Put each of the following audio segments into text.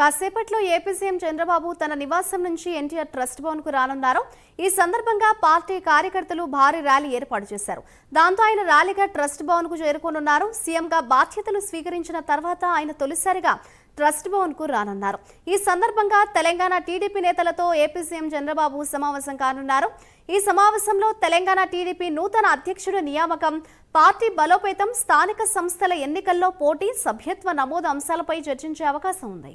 కాసేపట్లో AP CM Chandrababu తన నివాసం నుంచి ఎన్టీఆర్ ట్రస్ట్ భవన్కు రానున్నారు. ఈ సందర్భంగా పార్టీ కార్యకర్తలు భారీ ర్యాలీ ఏర్పాటు చేశారు. దాంతో ఆయన ర్యాలీగా ట్రస్ట్ భవన్కు చేరుకోనున్నారు. సీఎంగా బాధ్యతలు స్వీకరించిన తర్వాత ఆయన తొలిసారిగా ట్రస్ట్ భవన్కు రానున్నారు. ఈ సందర్భంగా తెలంగాణ టీడీపీ నేతలతో ఏపీ సీఎం చంద్రబాబు సమావేశం కానున్నారు. ఈ సమావేశంలో తెలంగాణ టీడీపీ నూతన అధ్యక్షుడి నియామకం పార్టీ బలోపేతం స్థానిక సంస్థల ఎన్నికల్లో పోటీ సభ్యత్వ నమోదు అంశాలపై చర్చించే అవకాశం ఉంది.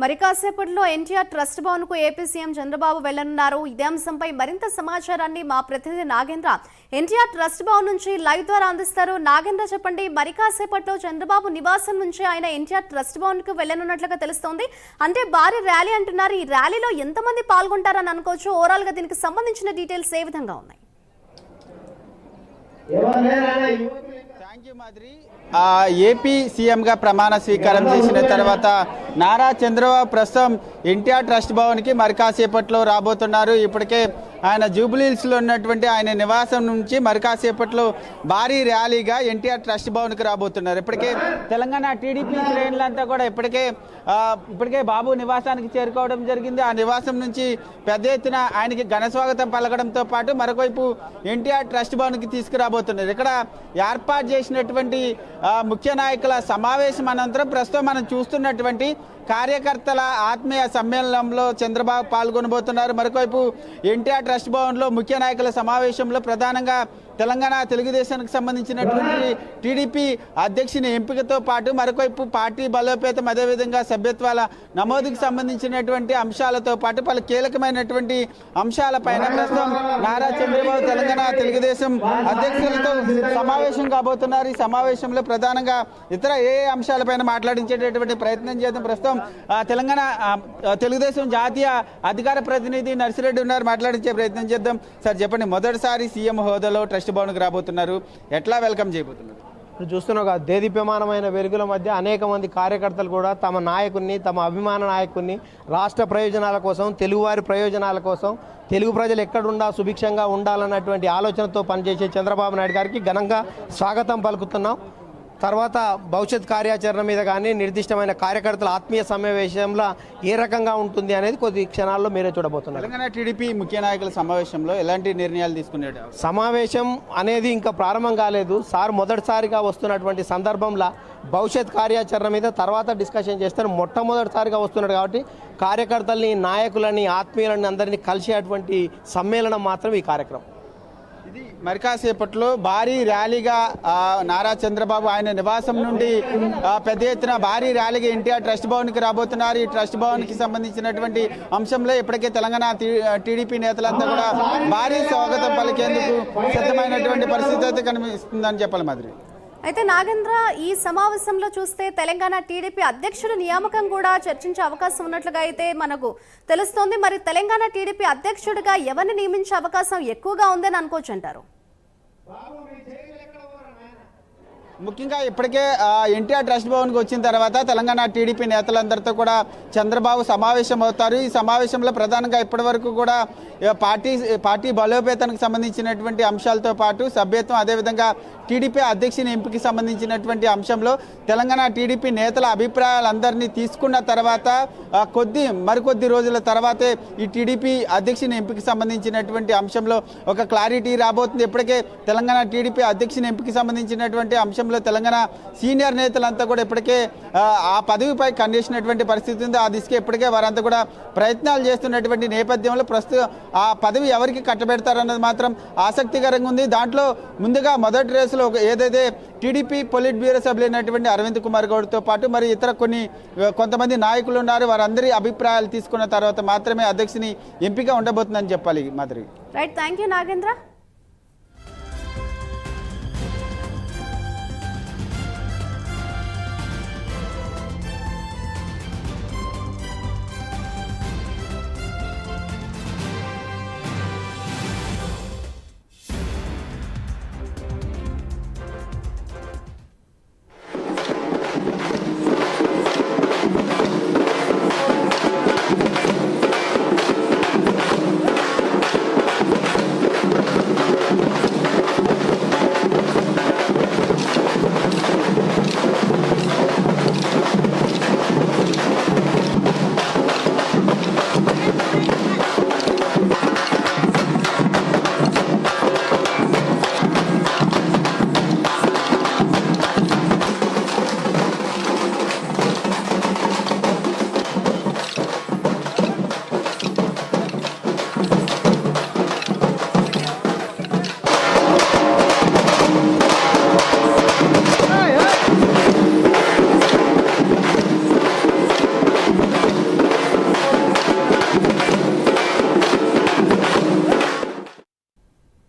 మరి కాసేపట్లో ఎన్టీఆర్ ట్రస్ట్ భవన్కు ఏపీ సీఎం చంద్రబాబు వెళ్ళనున్నారు ఇదే అంశంపై మరింత సమాచారాన్ని మా ప్రతినిధి నాగేంద్ర. ఎన్టీఆర్ ట్రస్ట్ భవన్ నుంచి లైవ్ ద్వారా అందిస్తారు. నాగేంద్ర చెప్పండి మరి కాసేపట్లో చంద్రబాబు నివాసం నుంచి ఆయన ఎన్టీఆర్ ట్రస్ట్ భవన్కు వెళ్ళనున్నట్లుగా తెలుస్తోంది. అంటే భారీ ర్యాలీ అంటున్నారు. ఈ ర్యాలీలో ఎంతమంది పాల్గొంటారని అనుకోవచ్చు. ఓవరాల్గా దీనికి సంబంధించిన డీటెయిల్స్ ఏ విధంగా ఉన్నాయి? ఏపీ సీఎంగా ప్రమాణ స్వీకారం చేసిన తర్వాత నారా చంద్రబాబు ప్రస్తుతం ఎన్టీఆర్ ట్రస్ట్ భవన్కి మరి కాసేపట్లో రాబోతున్నారు. ఇప్పటికే ఆయన జూబ్లీహిల్స్లో ఉన్నటువంటి ఆయన నివాసం నుంచి మరి కాసేపట్లో భారీ ర్యాలీగా ఎన్టీఆర్ ట్రస్ట్ భవన్కి రాబోతున్నారు. ఇప్పటికే తెలంగాణ టీడీపీ శ్రేణులంతా కూడా ఇప్పటికే ఇప్పటికే బాబు నివాసానికి చేరుకోవడం జరిగింది. ఆ నివాసం నుంచి పెద్ద ఎత్తున ఆయనకి ఘన స్వాగతం పలకడంతో పాటు మరొకవైపు ఎన్టీఆర్ ట్రస్ట్ భవన్కి తీసుకురాబోతున్నారు. ఇక్కడ ఏర్పాటు చేసినటువంటి ముఖ్య నాయకుల సమావేశం అనంతరం ప్రస్తుతం మనం చూస్తున్నటువంటి కార్యకర్తల ఆత్మీయ సమ్మేళనంలో చంద్రబాబు పాల్గొనబోతున్నారు. మరొకవైపు ఎన్టీఆర్ ట్రస్ట్ భవన్లో ముఖ్య నాయకుల సమావేశంలో ప్రధానంగా తెలంగాణ తెలుగుదేశానికి సంబంధించినటువంటి టీడీపీ అధ్యక్షుని ఎంపికతో పాటు మరొకవైపు పార్టీ బలోపేతం అదేవిధంగా సభ్యత్వాల నమోదుకు సంబంధించినటువంటి అంశాలతో పాటు పలు కీలకమైనటువంటి అంశాలపైన ప్రస్తుతం నారా చంద్రబాబు తెలంగాణ తెలుగుదేశం అధ్యక్షులతో సమావేశం కాబోతున్నారు. ఈ సమావేశంలో ప్రధానంగా ఇతర ఏ అంశాలపైన మాట్లాడించేటటువంటి ప్రయత్నం చేద్దాం. ప్రస్తుతం తెలంగాణ తెలుగుదేశం జాతీయ అధికార ప్రతినిధి నర్సిరెడ్డి ఉన్నారు. మాట్లాడించే ప్రయత్నం చేద్దాం. సార్ చెప్పండి. మొదటిసారి సీఎం హోదాలో ట్రస్ట్ భవన్కి రాబోతున్నారు. ఎట్లా వెల్కమ్ చేయబోతున్నారు? ఇప్పుడు చూస్తున్నావు కదా దేదీప్యమానమైన వెలుగుల మధ్య అనేక మంది కార్యకర్తలు కూడా తమ నాయకుడిని తమ అభిమాన నాయకుడిని రాష్ట్ర ప్రయోజనాల కోసం తెలుగువారి ప్రయోజనాల కోసం తెలుగు ప్రజలు ఎక్కడుండా సుభిక్షంగా ఉండాలన్నటువంటి ఆలోచనతో పనిచేసే చంద్రబాబు నాయుడు గారికి ఘనంగా స్వాగతం పలుకుతున్నాం. తర్వాత భవిష్యత్ కార్యాచరణ మీద కానీ నిర్దిష్టమైన కార్యకర్తల ఆత్మీయ సమావేశంలో ఏ రకంగా ఉంటుంది అనేది కొద్ది క్షణాల్లో మీరే చూడబోతున్నారు. తెలంగాణ టీడీపీ ముఖ్య నాయకుల సమావేశంలో ఎలాంటి నిర్ణయాలు తీసుకునే సమావేశం అనేది ఇంకా ప్రారంభం కాలేదు. సార్ మొదటిసారిగా వస్తున్నటువంటి సందర్భంలో భవిష్యత్ కార్యాచరణ మీద తర్వాత డిస్కషన్ చేస్తారు. మొట్టమొదటిసారిగా వస్తున్నాడు కాబట్టి కార్యకర్తల్ని నాయకులని ఆత్మీయులని అందరినీ కలిసేటువంటి సమ్మేళనం మాత్రం ఈ కార్యక్రమం. మరి కాసేపట్లో భారీ ర్యాలీగా నారా చంద్రబాబు ఆయన నివాసం నుండి పెద్ద ఎత్తున భారీ ర్యాలీగా ఎన్టీఆర్ ట్రస్ట్ భవన్కి రాబోతున్నారు. ఈ ట్రస్ట్ భవన్కి సంబంధించినటువంటి అంశంలో ఇప్పటికే తెలంగాణ టీడీపీ నేతలంతా కూడా భారీ స్వాగతం పలికేందుకు సిద్ధమైనటువంటి పరిస్థితి అయితే కనిపిస్తుందని చెప్పాలి మాదిరి అయితే నాగేంద్ర ఈ సమావేశంలో చూస్తే తెలంగాణ టీడీపీ అధ్యక్షుడి నియామకం కూడా చర్చించే అవకాశం ఉన్నట్లుగా అయితే మనకు తెలుస్తోంది. మరి తెలంగాణ టీడీపీ అధ్యక్షుడిగా ఎవరిని నియమించే అవకాశం ఎక్కువగా ఉందని అనుకోవచ్చు అంటారు ముఖ్యంగా ఇప్పటికే ఎన్టీఆర్ ట్రస్ట్ భవన్కి వచ్చిన తర్వాత తెలంగాణ టీడీపీ నేతలందరితో కూడా చంద్రబాబు సమావేశం అవుతారు ఈ సమావేశంలో ప్రధానంగా ఇప్పటివరకు కూడా పార్టీ పార్టీ బలోపేతానికి సంబంధించినటువంటి అంశాలతో పాటు సభ్యత్వం అదేవిధంగా టీడీపీ అధ్యక్షుని ఎంపికకి సంబంధించినటువంటి అంశంలో తెలంగాణ టీడీపీ నేతల అభిప్రాయాలందరినీ తీసుకున్న తర్వాత కొద్ది మరికొద్ది రోజుల తర్వాతే ఈ టీడీపీ అధ్యక్షుని ఎంపికకి సంబంధించినటువంటి అంశంలో ఒక క్లారిటీ రాబోతుంది. ఇప్పటికే తెలంగాణ టీడీపీ అధ్యక్షుని ఎంపికకి సంబంధించినటువంటి అంశంలో తెలంగాణ సీనియర్ నేతలంతా కూడా ఇప్పటికే ఆ, పదవిపై ఖండించినటువంటి పరిస్థితి ఉంది. ఆ దిశగా ఇప్పటికే వారంతా కూడా ప్రయత్నాలు చేస్తున్నటువంటి నేపథ్యంలో ప్రస్తుతం ఆ పదవి ఎవరికి కట్టబెడతారన్నది మాత్రం ఆసక్తికరంగా ఉంది. దాంట్లో ముందుగా మొదటి రేసులో ఏదైతే టీడీపీ పొలిట్ బ్యూరో సభ్యులైనటువంటి అరవింద్ కుమార్ గౌడ్తో పాటు మరి ఇతర కొన్ని కొంతమంది నాయకులు ఉన్నారు. వారందరి అభిప్రాయాలు తీసుకున్న తర్వాత మాత్రమే అధ్యక్షుని ఎంపిక ఉండబోతుందని చెప్పాలి మాదిరి రైట్ థ్యాంక్ యూ నాగేంద్ర